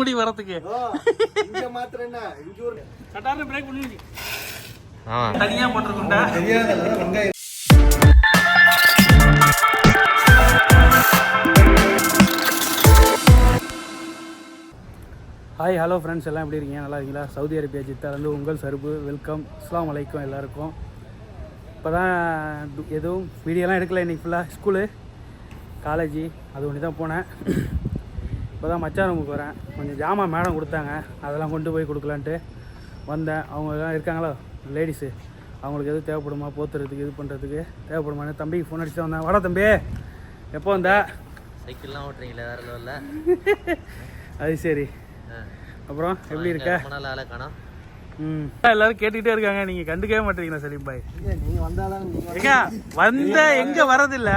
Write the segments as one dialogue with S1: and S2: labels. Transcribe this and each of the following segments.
S1: முடி வரதுக்கு இங்க மாத்திரம் என்ன இங்க ஒரு கட்டாரம் பிரேக் ஆ தனியா போட்டுருக்கோம்டா தெரியாதல்ல வெங்காயம் ஹாய் ஹலோ ஃப்ரெண்ட்ஸ் எல்லாம் எப்படி இருக்கீங்க நல்லா இருக்கீங்களா சவுதி அரேபியா ஜித்தாலேருந்து உங்கள் சருப்பு வெல்கம் அஸ்லாம் வலைக்கம் எல்லாருக்கும் இப்போ தான் எதுவும் வீடியோலாம் எடுக்கல இன்றைக்கி ஃபுல்லாக ஸ்கூலு காலேஜி அது ஒன்று தான் போனேன் இப்போ தான் மச்சான் ரூமுக்கு வரேன் கொஞ்சம் ஜாமான் மேடம் கொடுத்தாங்க அதெல்லாம் கொண்டு போய் கொடுக்கலான்ட்டு வந்தேன் அவங்க எல்லாம் இருக்காங்களோ லேடிஸு அவங்களுக்கு எது தேவைப்படுமா போத்துறதுக்கு இது பண்ணுறதுக்கு தேவைப்படுமான்னு தம்பிக்கு ஃபோன் அடிச்சு வந்தேன் வாடா தம்பி எப்போ வந்தா
S2: சைக்கிள்லாம் ஓட்டுறீங்களே வேறு லெவலில்
S1: அது சரி அப்புறம் எப்படி இருக்கா காணோம் எல்லாரும் கேட்டுக்கிட்டே இருக்காங்க நீங்க கண்டுக்கவே மாட்டீங்களா சலீம் பாய் நீங்க வந்தாதான் வந்த எங்க வரதில்ல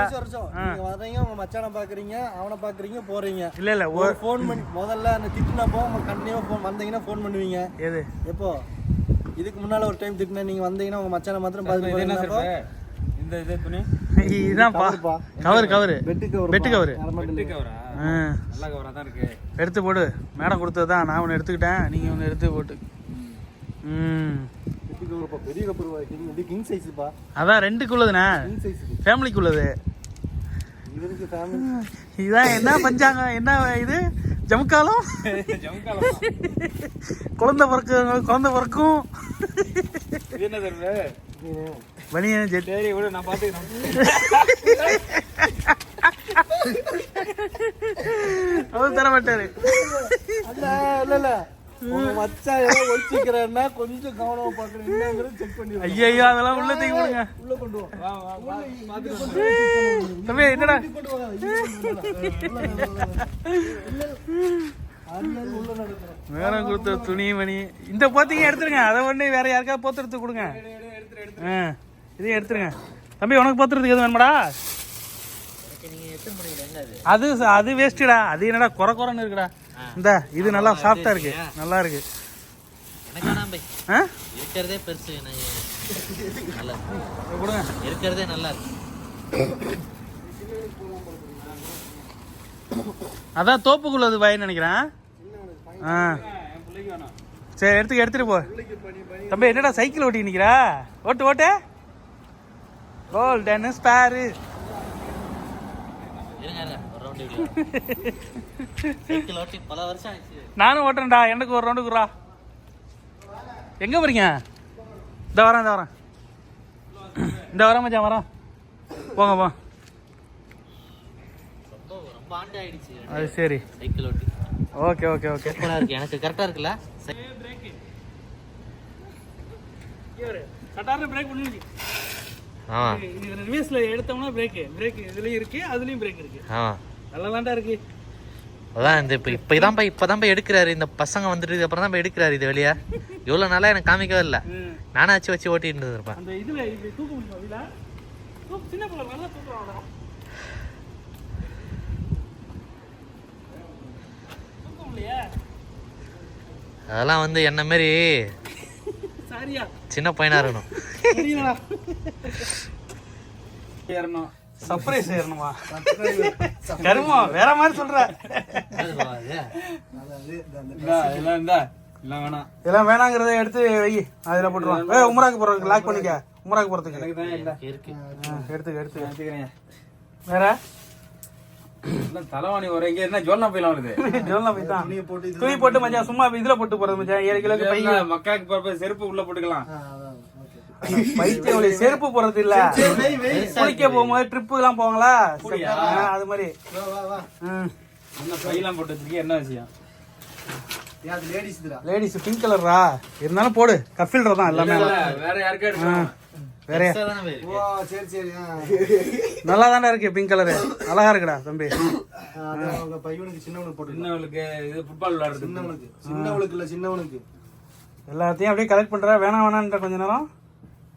S3: வரீங்க உங்க மச்சான பாக்குறீங்க அவனை பாக்குறீங்க போறீங்க இல்ல இல்ல ஒரு ஃபோன் பண்ணி முதல்ல அந்த திட்டுனா திட்டினப்போ கண்டினியூ ஃபோன் வந்தீங்கன்னா ஃபோன் பண்ணுவீங்க எது எப்போ இதுக்கு முன்னால ஒரு டைம் திட்டின நீங்க வந்தீங்கன்னா உங்க மச்சான மாத்திரம் பாத்து
S2: என்ன இந்த இது துணி
S1: இதுதான் பா cover cover
S3: bed cover bed cover
S2: bed கவரா நல்ல
S1: எடுத்து போடு மேடம் கொடுத்தது தான் நான் ஒன்று எடுத்துக்கிட்டேன் நீங்கள் ஒன்று எடுத்து போட்டு
S3: பெரிய கப்பு கிங் சைஸ்ப்பா
S1: அதான் ரெண்டுக்கு உள்ளதுண்ணே ஃபேமிலிக்கு உள்ளது இதான் என்ன பஞ்சாங்கம் என்ன இது ஜமுக்காலம் குழந்தை பிறக்கு குழந்தை பிறக்கும் பனியன் ஜெட் நான் பாத்துக்கிறேன் அவர் தர மாட்டாரு
S3: உங்க மச்சான் கொஞ்சம் கவனமா பாக்குறேன் செக்
S1: அதெல்லாம் உள்ள தூக்கி போடுங்க தம்பி என்னடா வேற கொடுத்த துணி மணி இந்த போத்தீங்க எடுத்துருங்க அதை ஒண்ணு வேற யாருக்காவது போத்துறது கொடுங்க இதையும் எடுத்துருங்க தம்பி உனக்கு போத்துறதுக்கு எது வேணுமாடா அது அது வேஸ்ட்டுடா அது என்னடா குறை குறைன்னு இருக்குடா இந்த இது நல்லா சாஃப்டா இருக்கு நல்லா இருக்கு
S2: இருக்கிறதே பெருசு நல்லா இருக்கிறதே நல்லா இருக்கு
S1: அதான் அது வாயின்னு நினைக்கிறேன் ஆ சரி எடுத்துக்க எடுத்துட்டு போ தம்பி என்னடா சைக்கிள் ஓட்டி நிற்கிறா ஓட்டு ஓட்டு டென்னு ஸ்பேரு நானும் ஓட்டுறேன்டா எனக்கு ஒரு ரவுண்டுக்குறா எங்கே போறீங்க இந்த வரேன் இந்த வரேன் இந்த வரேன் மச்சான் வரோம் போங்க போ அது சரி ஓகே ஓகே ஓகே சூப்பராக இருக்கு எனக்கு கரெக்டாக இருக்குல்ல
S3: கட்டாரம் பிரேக் பண்ணி ஆ ரிவர்ஸில் எடுத்தோம்னா பிரேக்கு பிரேக் இதுலேயும் இருக்குது அதுலேயும் பிரேக் இருக்குது ஆ
S1: அதான் இந்த இப்போ இப்போ தான் போய் இப்போ போய் எடுக்கிறாரு இந்த பசங்க வந்துட்டு அப்புறம் தான் போய் எடுக்கிறாரு இது வெளியே இவ்வளோ நாளாக எனக்கு காமிக்கவே இல்லை நானே வச்சு வச்சு ஓட்டிட்டு இருந்திருப்பேன் அதெல்லாம் வந்து என்ன மாரி சின்ன பையனா இருக்கணும் சர்ப்ரைஸ் ஏறணுமா கருமா வேற மாதிரி சொல்ற இதெல்லாம் வேணாங்கிறத எடுத்து வை அதுல போட்டுருவோம் ஏ உமராக்கு லாக் பண்ணிக்க உமராக்கு
S3: போறதுக்கு
S1: எடுத்து எடுத்து வேற
S2: தலைவாணி ஒரு வருது
S1: துணி போட்டு மச்சான் சும்மா இதுல போட்டு போறது மச்சான்
S2: ஏழு செருப்பு உள்ள போட்டுக்கலாம்
S1: பைத்தியம் செருப்பு போறது இல்ல குளிக்க போகும்போது ட்ரிப்பு எல்லாம் போவாங்களா அது மாதிரி
S2: பையெல்லாம் என்ன விஷயம்
S1: லேடிஸ் பிங்க் கலரா இருந்தாலும் போடு கஃபில்டர் தான் எல்லாமே
S2: வேற யாருக்கா
S1: வேற நல்லா தானே இருக்கு பிங்க் கலரு அழகா இருக்குடா தம்பி
S3: பையனுக்கு சின்னவனுக்கு
S2: போட்டு சின்னவனுக்கு இது ஃபுட்பால் விளையாடுறது
S3: சின்னவனுக்கு சின்னவனுக்கு இல்ல சின்னவனுக்கு
S1: எல்லாத்தையும் அப்படியே கலெக்ட் பண்ற வேணாம் வேணான்ற கொஞ்ச நேரம்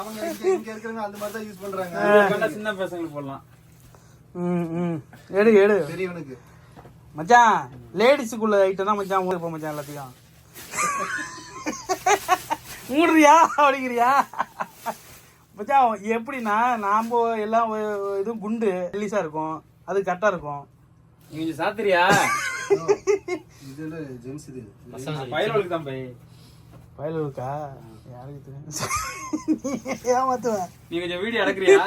S3: அவங்க இங்க அந்த மாதிரி தான் யூஸ்
S2: பண்றாங்க சின்ன பசங்களுக்கு போடலாம்
S1: ம் ம் எடு எடு பெரியவனுக்கு மச்சான் லேடிஸுக்குள்ள ஐட்டம் தான் மச்சான் ஊருக்கு மச்சான் எல்லாத்தையும் மூடுறியா அப்படிங்கிறியா மச்சான் எப்படின்னா நாம் எல்லாம் இதுவும் குண்டு ரிலீஸாக இருக்கும் அது கரெக்டாக இருக்கும்
S2: நீங்க சாத்திரியா
S3: இது ஜென்ஸ் இது
S2: பயலுக்கு தான் பை பயலுக்கா நீ கொஞ்சம் வீடியோ எடுக்கிறியா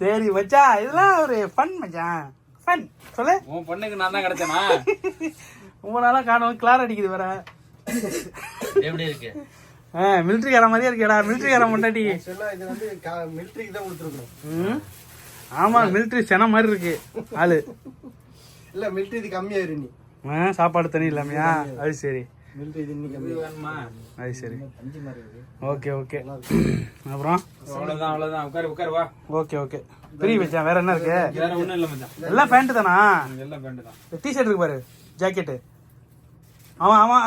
S1: சரி மச்சா இதெல்லாம் ஒரு ஃபன் மச்சான் ஃபன் சொல்லு
S2: உன் பொண்ணுக்கு நான் தான் கிடைச்சேனா
S1: உங்களாலாம் காணும் கிளார் அடிக்குது வேற எப்படி இருக்கு ஆ மிலிட்டரி கார மாதிரியே இருக்கேடா மிலிட்ரி கார
S3: சொல்ல இது வந்து மிலிட்ரிக்கு தான் கொடுத்துருக்கோம்
S1: ஆமா மிலிட்டரி சென மாதிரி இருக்கு ஆளு
S3: இல்ல மிலிட்ரி இது கம்மியாயிரு நீ
S1: சாப்பாடு தண்ணி இல்லாமையா அது சரி அது சரி ஓகே ஓகே அப்புறம் ஓகே ஓகே என்ன எல்லாம் தானா பாரு ஜாக்கெட்டு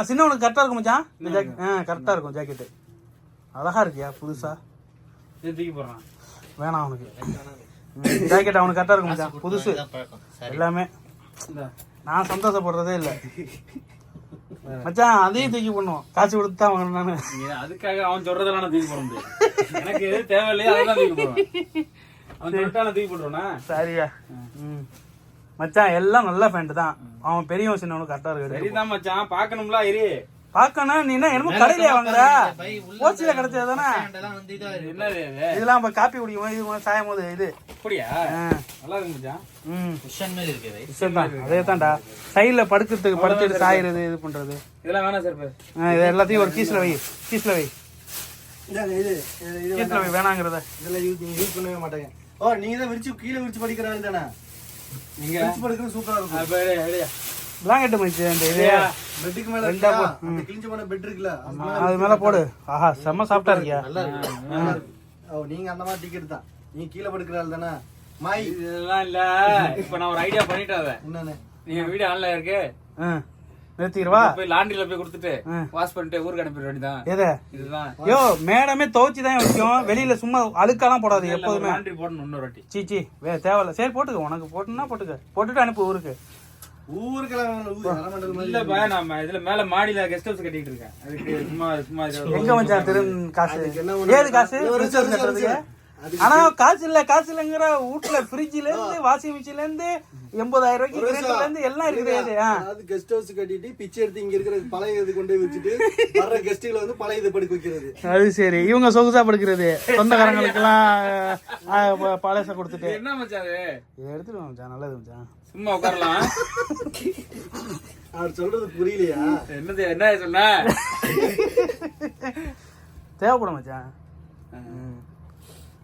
S1: சின்னவனுக்கு கரெக்டாக இருக்கும் மச்சான் ஆ கரெக்டாக இருக்கும் ஜாக்கெட்டு இருக்கியா வேணாம் அவனுக்கு ஜாக்கெட் அவனுக்கு கரெக்டாக இருக்கும் மச்சான் புதுசு எல்லாமே நான் சந்தோஷப்படுறதே இல்லை மச்சான் அதையும் தூக்கி பண்ணுவோம் காசு கொடுத்து தான் வாங்கணும் நானு
S2: அதுக்காக அவன் சொல்றதெல்லாம் நான் தூக்கி போட எனக்கு எது தேவையில்லையா அதெல்லாம் தூக்கி போடுவேன் அவன் சொல்லிட்டா தூக்கி போட்டுருவேனா
S1: சரியா ம் மச்சான் எல்லாம் நல்ல ஃபேண்ட் தான் அவன் பெரியவன் சின்னவனும் கரெக்டா இருக்கு
S2: சரிதான் மச்சான் பாக்கணும்ல இரு
S1: பார்க்கணும் நீ என்ன என்னமோ கடையில வாங்குற போச்சில கிடைச்சது இதெல்லாம் நம்ம காப்பி குடிக்கும் இது சாயம் போது இது
S2: அப்படியா நல்லா இருந்துச்சா ம் குஷன்
S1: இது பண்றது இதெல்லாம் இது எல்லாத்தையும் ஒரு கீஸ்ல வை கீஸ்ல வை கீஸ்ல வை வேணாங்கிறத
S3: இதெல்லாம் யூஸ் பண்ணவே மாட்டாங்க ஓ நீங்க விரிச்சு கீழே விரிச்சு படிக்கிறாங்க தானே நீங்க விரிச்சு சூப்பரா இருக்கும்
S1: பிளாங்கெட் மச்சி அந்த இது
S3: பெட்டுக்கு மேல அந்த கிழிஞ்சு போன பெட் இருக்குல
S1: அது மேல போடு ஆஹா செம்ம சாஃப்ட்டா இருக்கியா நல்லா இருக்கு
S3: ஓ நீங்க அந்த மாதிரி டிக்கெட் தான் நீ கீழ படுக்கறால தானே
S2: மாய் இதெல்லாம் இல்ல இப்ப நான் ஒரு ஐடியா பண்ணிட்டேன் என்னன்னு நீ வீடியோ ஆன்ல இருக்கு
S1: போய்
S2: போய் கொடுத்துட்டு வாஷ் பண்ணிட்டு ஊருக்கு
S1: மேடமே வைக்கும் வெளியில சும்மா அழுக்கெல்லாம் போடாது எப்போதுமே லாண்ட்ரி போடணும் இன்னொரு வாட்டி வே சரி போட்டுக்க உனக்கு போட்டுன்னா போட்டுக்க போட்டுட்டு அனுப்பு ஊருக்கு
S3: இல்லப்பா
S2: நம்ம இதுல மேல மாடியில கெஸ்ட் ஹவுஸ் கட்டிட்டு இருக்கேன் அதுக்கு
S1: சும்மா சும்மா எங்க திரு காசு காசு ரிசர்வ் ஆனா காசு இல்ல காசு இல்லங்கிற வீட்டுல ஃப்ரிட்ஜ்ல இருந்து வாஷிங் மிஷின்ல இருந்து எண்பதாயிரம் ரூபாய்க்கு கிரேட்ல இருந்து எல்லாம் இருக்குது
S3: அது கெஸ்ட் ஹவுஸ் கட்டிட்டு பிச்சை எடுத்து இங்க இருக்கிற பழைய இது கொண்டு வச்சுட்டு வர்ற கெஸ்ட்களை வந்து பழைய இது படுக்க வைக்கிறது
S1: அது சரி இவங்க சொகுசா படுக்கிறது சொந்தக்காரங்களுக்கு எல்லாம் பழச கொடுத்துட்டு என்ன மச்சான் எடுத்துடுவோம் மச்சான் நல்லது மச்சான்
S2: சும்மா உட்காரலாம்
S3: அவர் சொல்றது புரியலையா
S2: என்னது என்ன சொன்ன
S1: தேவைப்படும் மச்சான்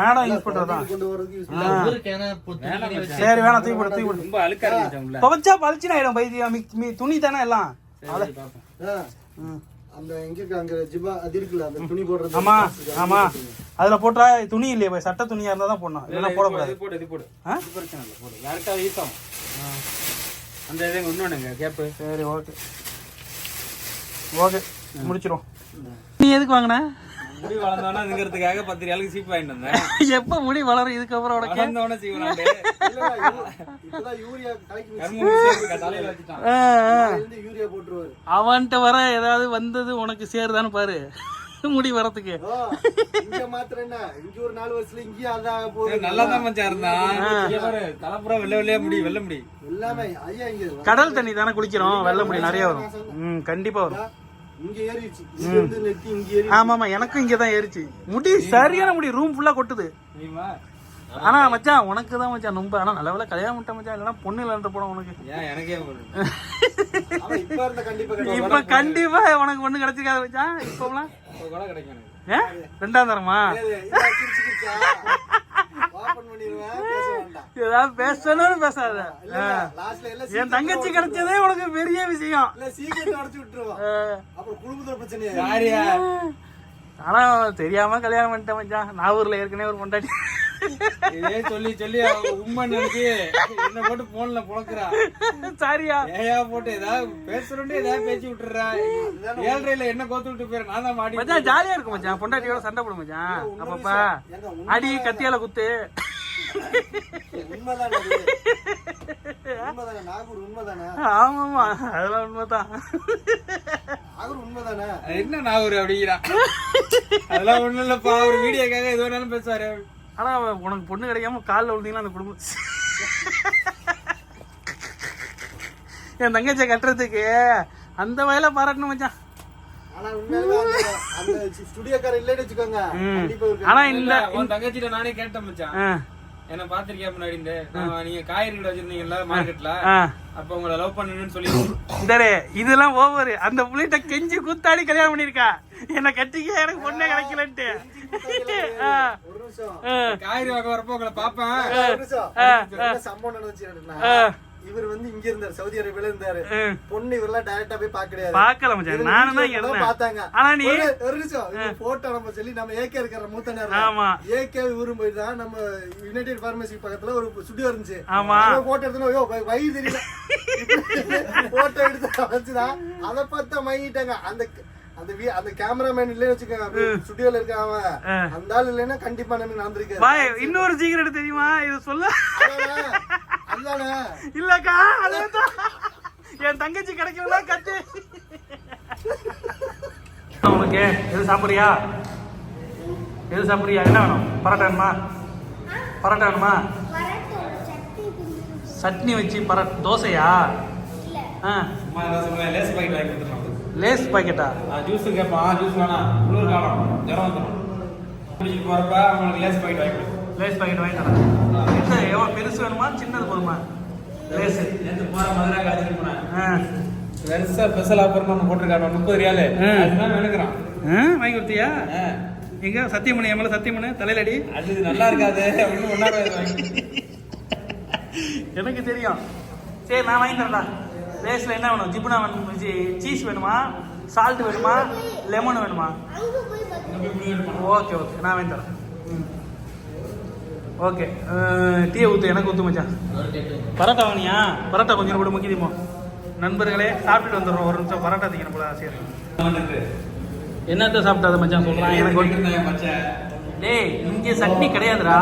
S1: மேடம் யூஸ் பண்றதான் சரி வேணாம் தூக்கி போடு தூக்கி போடு அழுக்கா துவைச்சா பளிச்சுன்னு ஆயிடும் பைத்தியம் துணி தானே எல்லாம்
S3: அந்த ஜிபா அது இருக்குல்ல துணி போடுறது
S1: ஆமா ஆமா அதுல போட்டா துணி இல்லையே போய் சட்ட துணியா இருந்தா தான் போடணும் இல்லனா போட கூடாது
S2: அந்த இது
S1: சரி ஓகே ஓகே முடிச்சிரும் நீ எதுக்கு வாங்கின
S2: முடி வளர்ந்தோன்னா பத்து ரூபாய்க்கு சீப் வாங்கிட்டு
S1: வந்தேன் எப்ப முடி வளரும் இதுக்கப்புறம் உனக்கு அவன்கிட்ட வர ஏதாவது வந்தது உனக்கு சேருதான்னு பாரு முடி வரத்துக்கு
S3: ஒரு
S2: நல்லா தான் வெள்ள முடி முடி
S1: கடல் தண்ணி தானே குளிக்கிறோம் வெள்ள முடி நிறைய வரும் கண்டிப்பா வரும் ஆமா ஆமா எனக்கும் இங்க தான் ஏறிச்சு முடி சரியான முடி ரூம் ஃபுல்லா கொட்டுது ஆனா மச்சான் உனக்கு தான் மச்சான் ரொம்ப ஆனா நல்ல வேலை கல்யாணம் முட்டை மச்சான் இல்லனா பொண்ணு இல்லன்ற போட
S2: உனக்கு
S1: இப்ப கண்டிப்பா உனக்கு ஒண்ணு கிடைச்சிருக்காது மச்சான் இப்போலாம் ரெண்டாம் தரமா ஏதாவது பேசணும்னு பேசாத என் தங்கச்சி கிடைச்சதே உனக்கு பெரிய விஷயம்
S3: சீக்கிரம் அடைச்சு விட்டுருவோம் அப்புறம் குடும்பத்துல
S2: பிரச்சனை
S1: ஆனா தெரியாம கல்யாணம் பண்ணிட்டேன் மச்சான் நாகூர்ல ஏற்கனவே ஒரு பொண்டாட்டி
S2: இதே சொல்லி சொல்லி உண்மை நினைச்சு என்ன போட்டு போன்ல புழக்கிறா சாரியா ஏயா போட்டு ஏதாவது பேசுறோன்னு ஏதாவது பேசி விட்டுறா ஏழ்றையில என்ன கோத்து விட்டு போயிரு நான் தான் மாடி
S1: மச்சான் ஜாலியா இருக்கும் மச்சான் பொண்டாட்டியோட சண்டை போடும் மச்சான் அப்பப்பா அடி கத்தியால குத்து
S3: உண்மைதான் அதெல்லாம் உண்மைதான்
S2: என்ன நாகூர் அதெல்லாம் ஒண்ணும் இல்லப்பா பேசுவாரு
S1: ஆனா உனக்கு பொண்ணு கிடைக்காம காலில் விழுந்தீங்கன்னா அந்த குடும்பம் என் தங்கச்சியை கட்டுறதுக்கு அந்த வயல பாராட்டணும் மச்சான் ஆனா இந்த
S2: தங்கச்சிட்ட நானே கேட்டேன் மச்சான் என்ன பாத்திருக்கேன் முன்னாடி இந்த நீங்க காய்கறி வச்சிருந்தீங்கல்ல மார்க்கெட்ல அப்ப உங்களை லவ் பண்ணணும்னு சொல்லி இதெல்லாம் ஓவரு அந்த புள்ளிட்ட கெஞ்சி குத்தாடி கல்யாணம் பண்ணிருக்கா என்ன கட்டிக்க எனக்கு பொண்ணே கிடைக்கலன்ட்டு காய்கறி வாங்க வரப்போ உங்களை பாப்பேன் இவர் வந்து இங்க இருந்தாரு சவுதி அரேபியால இருந்தாரு பொண்ணு இவரெல்லாம் டைரக்டா போய் பாக்க பாக்கல மச்சான் நானும் தான் பார்த்தாங்க ஆனா நீ ஒரு நிமிஷம் போட்டோ நம்ம சொல்லி நம்ம ஏகே இருக்கிற மூத்தனர் ஆமா ஏகே ஊரு போய் தான் நம்ம யுனைடெட் ஃபார்மசி பக்கத்துல ஒரு ஸ்டுடியோ இருந்துச்சு ஆமா போட்டோ எடுத்தோம் ஐயோ வயி தெரியல போட்டோ எடுத்து வச்சுதான் அத பார்த்தா மயங்கிட்டாங்க அந்த அந்த அந்த கேமராமேன் இல்லைன்னு வச்சுக்கோங்க ஸ்டுடியோல இருக்க அவன் அந்த ஆள் இல்லைன்னா கண்டிப்பா நமக்கு நடந்திருக்கு இன்னொரு சீக்கிரம் தெரியுமா இது சொல்ல தானே இல்லக்கா அது என் தங்கச்சி கிடைக்கல கத்து உனக்கு எது சாப்பிடுறியா எது சாப்பிடுறியா என்ன வேணும் பரோட்டா வேணுமா பரோட்டா வேணுமா சட்னி வச்சு பர தோசையா ஆ லேஸ் பாக்கெட் வாங்கி கொடுத்துருவோம் லேஸ் பாக்கெட்டா ஜூஸ் கேட்பான் ஜூஸ் வேணாம் குளிர் காலம் ஜுரம் வந்துடும் போகிறப்ப அவங்களுக்கு லேஸ் பாக்கெட் வாங்கி லேஸ் பாக்கெட் வாங்கி தரேன் என்ன எவ்வளோ பெருசு வேணுமா சின்னது போதுமா லேஸ் எந்த போகிற மதுரை காலேஜ் போனேன் வெறுசா ஸ்பெஷல் ஆஃபர் ஒன்று போட்டிருக்காரு முப்பது ரியாலு அதுதான் வேணுக்கிறான் வாங்கி கொடுத்தியா எங்க சத்தியமணி எம்எல்ஏ சத்தியமணி தலையிலடி அது நல்லா இருக்காது அப்படின்னு ஒன்னாவே எனக்கு தெரியும் சரி நான் வாங்கி தரேன்டா லேஸில் என்ன வேணும் ஜிபுனா வேணும் சீஸ் வேணுமா சால்ட் வேணுமா லெமன் வேணுமா ஓகே ஓகே நான் வாங்கி தரேன் ம் ஓகே டீயை ஊத்து எனக்கு ஊத்து மச்சான் பரோட்டா வாங்கினியா பரோட்டா கொஞ்சம் கூட முக்கியமோ நண்பர்களே சாப்பிட்டுட்டு வந்துடுறோம் ஒரு நிமிஷம் பரோட்டா தீங்க போல சரி என்னத்த சாப்பிட்டாத மச்சான் சொல்கிறான் எனக்கு மச்சான் டேய் இங்கே சட்னி கிடையாதுடா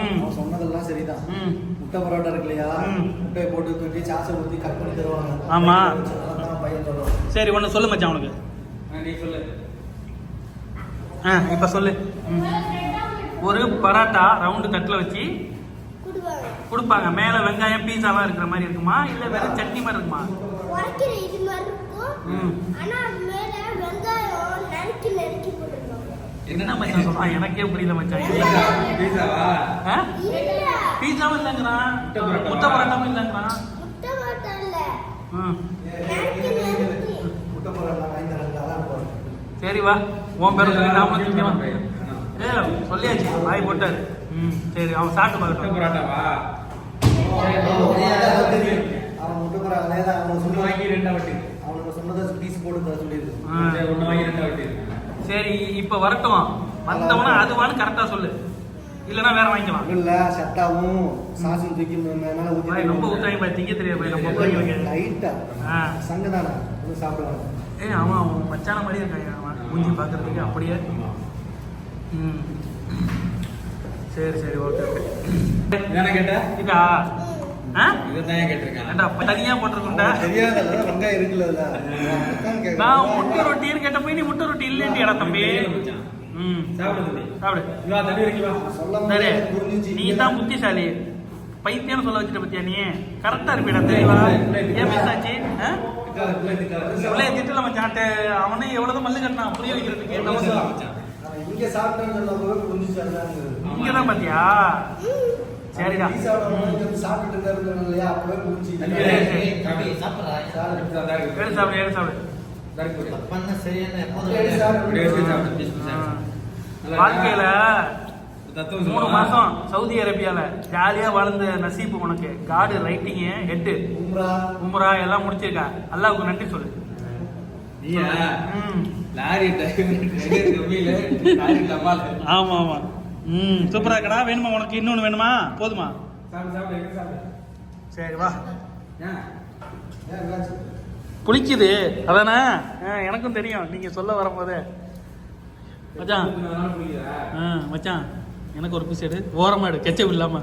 S2: ம் சொன்னதெல்லாம் சரிதான் ம் முட்டை பரோட்டா இருக்கு இல்லையா முட்டையை போட்டு தூக்கி சாசை ஊற்றி கட் பண்ணி தருவாங்க ஆமாம் சரி ஒன்று சொல்லு மச்சான் உனக்கு நீ சொல்லு ஆ இப்போ சொல்லு ம் ஒரு பரோட்டா ரவுண்டு தட்டில் வச்சு கொடுப்பாங்க மேலே வெங்காயம் பீஸாலாம் இருக்கிற மாதிரி இருக்குமா இல்லை வெறும் சட்னி மாதிரி இருக்குமா என்ன மச்சான் சொல்றான் எனக்கே புரியல மச்சான் பீஸாவும் இல்லைங்கிறான் முட்டை பரோட்டாவும் இல்லைங்கிறான் சரி வா உன் பேர் சொல்லி நாம சொல்லியாச்சு வாய் போட்டார் ம் சரி அவன் சாப்பிட்டு பார்க்கட்டும் புரோட்டாவா அவன் முட்டை புரோட்டா அவன் சொன்ன வாங்கி ரெண்டா அவனுக்கு சொன்னதை பீஸ் போட்டு தர சொல்லியிருக்கு ஒன்று வாங்கி ரெண்டா சரி இப்போ வரட்டும் வந்தவனா அதுவான்னு கரெக்டாக சொல்லு இல்லனா வேற வாங்கிக்கலாம் இல்ல சட்டாவும் சாசும் தூக்கி மேல ஊத்தி ரொம்ப ஊத்தாங்க பாய் தெரியாது பாய் ரொம்ப ஊத்தாங்க லைட்டா சங்கதானா சாப்பிடுவாங்க ஏய் ஆமா அவன் மச்சான மாதிரி இருக்காங்க மூஞ்சி பாக்குறதுக்கு அப்படியே சரி சரி ஓகே ஓகே என்ன கேட்ட இதா இதுதான் கேட்டிருக்கேன் தனியா போட்டிருக்கோம்டா தெரியாதல்ல நான் முட்டை ரொட்டி கேட்ட போய் நீ முட்டை ரொட்டி இல்லைன்னு தம்பி ம் சாப்பிடு சாப்பிடு நீ தான் புத்திசாலி பைத்தியம் சொல்ல வச்சுட்டு பத்தியா நீ கரெக்டா இருப்பிடா தெரியவா ஏன் பேசாச்சு திட்டல மச்சான் அவனே எவ்வளவு மல்லு கட்டினா புரிய வைக்கிறதுக்கு தான் சரிடா ஏழு வாழ்க்கையில மூணு மாசம் சவுதி அரேபியால ஜாலியா வாழ்ந்த நசீப் உனக்கு காடு ரைட்டிங் ஹெட்டு உம்ரா உம்ரா எல்லாம் முடிச்சிருக்கா அல்லாவுக்கு நன்றி சொல்லு ம் இருக்கடா வேணுமா உனக்கு இன்னொன்னு வேணுமா போதுமா சரி வா புளிக்குது அதானே எனக்கும் தெரியும் நீங்க சொல்ல வரும்போது மச்சான் எனக்கு ஒரு பிசைடு ஓரமா எடு கெச்சப் இல்லாம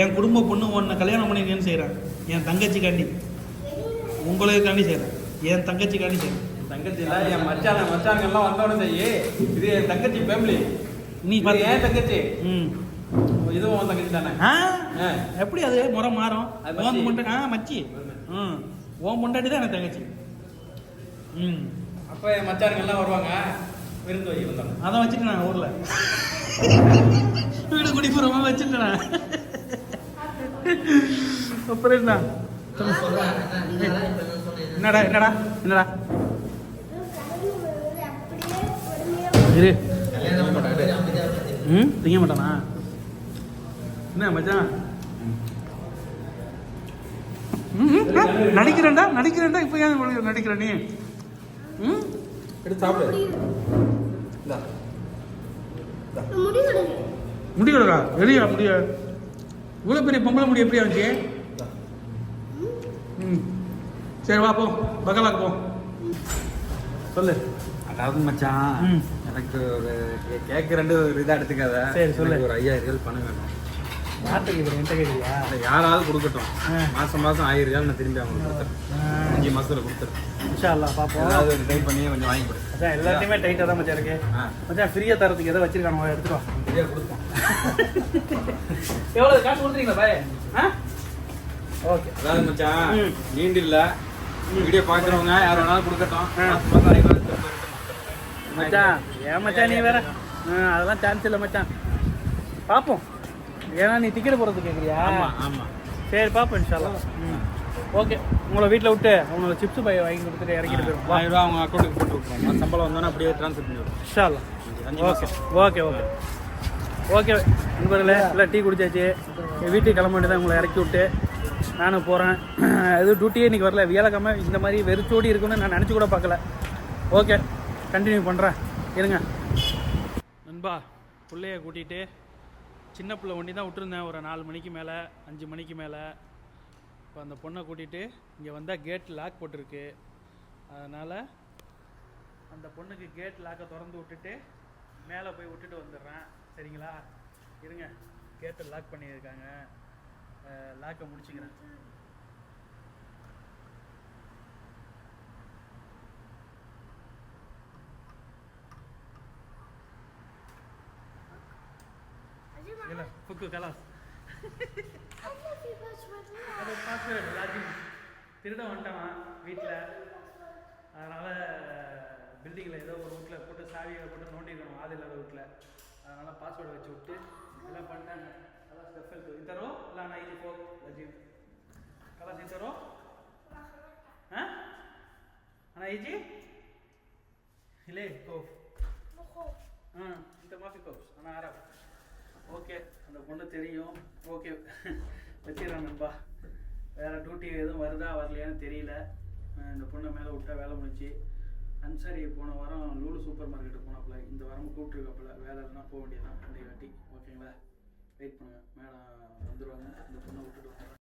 S2: என் குடும்ப பொண்ணு உன்னை கல்யாணம் பண்ணிருக்கேன்னு செய்கிறேன் என் தங்கச்சிக்காண்டி உங்களுக்காண்டி செய்கிறேன் என் தங்கச்சிக்காண்டி செய்கிறேன் தங்கச்சி இல்லை என் மச்சான மச்சாங்கெல்லாம் வந்தோட செய்யி இது என் தங்கச்சி ஃபேமிலி நீ பாரு ஏன் தங்கச்சி ம் இதுவும் உன் தங்கச்சி தானே ஆ எப்படி அது முறை மாறும் ஓன் முண்டை ஆ மச்சி ம் ஓன் முண்டாடி தான் என் தங்கச்சி ம் அப்போ என் மச்சானுங்கெல்லாம் வருவாங்க விருந்து வழி வந்தாங்க அதை நான் ஊரில் வீடு குடிப்புறமா வச்சுட்டேன் அப்புறம் என்ன என்னடா என்னடா என்னடா இரு ம் திங்க மாட்டானா என்ன மச்சான் நடிக்கிறேன்டா நடிக்கிறேன்டா இப்போ ஏன் நடிக்கிற நீ ம் எடுத்து சாப்பிடு முடி கொடுக்கா வெளியா முடியா இவ்வளோ பெரிய பொம்பளை முடி எப்படி இருந்துச்சு ம் சரி வா போ போ சொல்லு அதாவது மச்சான் எனக்கு ஒரு ரெண்டு ஒரு இதாக எடுத்துக்காத சரி சொல்லு ஒரு ஐயாயிரம் ரூபாய் பணம் வேணும் யாராவது கொடுக்கட்டும் மாசம் மாசம் ஆயிரம் ரூபாய் நான் திரும்பி அவங்களுக்கு கொடுத்துறேன் அஞ்சு மாசத்துல கொடுத்துறேன் இன்ஷால்லா பாப்போம் ஏதாவது ஒரு ட்ரை பண்ணி கொஞ்சம் வாங்கி கொடு எல்லாத்தையுமே டைட்டாக தான் மச்சா இருக்கு மச்சா ஃப்ரீயாக தரத்துக்கு எதாவது வச்சிருக்கானு எடுத்துக்கோ ஃப்ரீயாக கொடுத்தோம் எவ்வளவு காசு கொடுத்துறீங்களா பாய் ஓகே அதாவது மச்சான் நீண்டு இல்ல வீடியோ பாக்குறவங்க யார் வேணாலும் கொடுக்கட்டும் மச்சான் ஏன் மச்சான் நீ வேற அதெல்லாம் சான்ஸ் இல்லை மச்சான் பார்ப்போம் ஏன்னா நீ டிக்கெட் போடுறது கேட்குறியா ஆமாம் ஆமாம் சரி பார்ப்போம் இன்ஷால்லாம் ம் ஓகே உங்களை வீட்டில் விட்டு உங்களை சிப்ஸ் பை வாங்கி கொடுத்துட்டு இறக்கிட்டு போயிடும் ஆயிரம் ரூபா அவங்க அக்கௌண்ட்டுக்கு போட்டு விட்ருவோம் சம்பளம் வந்தோன்னா அப்படியே ட்ரான்ஸ்ஃபர் பண்ணிடுவோம் இன்ஷால்லாம் ஓகே ஓகே ஓகே ஓகே நண்பர்களே இல்லை டீ குடிச்சாச்சு வீட்டுக்கு கிளம்ப வேண்டியதான் உங்களை இறக்கி விட்டு நானும் போகிறேன் இது டியூட்டியே இன்றைக்கி வரல வியாழக்கிழமை இந்த மாதிரி வெறிச்சோடி இருக்குன்னு நான் நினச்சி கூட பார்க்கல ஓகே கண்டினியூ பண்ணுறேன் இருங்க நண்பா பிள்ளைய கூட்டிகிட்டு சின்ன பிள்ளை ஒண்டி தான் விட்டுருந்தேன் ஒரு நாலு மணிக்கு மேலே அஞ்சு மணிக்கு மேலே இப்போ அந்த பொண்ணை கூட்டிகிட்டு இங்கே வந்தால் கேட் லாக் போட்டிருக்கு அதனால் அந்த பொண்ணுக்கு கேட் லாக்கை திறந்து விட்டுட்டு மேலே போய் விட்டுட்டு வந்துடுறேன் சரிங்களா இருங்க கேட்டை லாக் பண்ணியிருக்காங்க லாக்கை முடிச்சுக்கிறேன் வந்துட்டான் வீட்டில் அதனால் பில்டிங்கில் ஏதோ ஒரு போட்டு சாவியை போட்டு நோண்டிடணும் ஆள் இல்லாத வீட்டில் அதனால் பாஸ்வேர்டு வச்சு விட்டு எல்லாம் பண்ணாங்க நல்லா ஸ்பெஷல் ಇದ್ದಾರೋ ಇಲ್ಲ ನಾ ಇಲ್ಲಿ ಹೋಗಿ ರಜೀವ್ ಕಲಾಸ್ ಇದ್ದಾರೋ ಹಾಂ ಅಣ್ಣ ಈಜಿ ಇಲ್ಲೇ ಕೋಫ್ ಹಾಂ ಇಂಥ ಮಾಫಿ ಕೋಫ್ಸ್ ಅಣ್ಣ ஓகே அந்த பொண்ணு தெரியும் ஓகே வச்சிடறேன் நண்பா வேறு டியூட்டி எதுவும் வருதா வரலையான்னு தெரியல இந்த பொண்ணை மேலே விட்டா வேலை முடிச்சு அன்சாரி போன வாரம் லூலு சூப்பர் மார்க்கெட்டு போனாப்புல இந்த வாரம் கூப்பிட்டுருக்கப்பல வேலை போக வேண்டியதான் ரெண்டே வாட்டி ஓகேங்களா வெயிட் பண்ணுங்கள் மேடம் வந்துடுவாங்க இந்த பொண்ணை விட்டுட்டு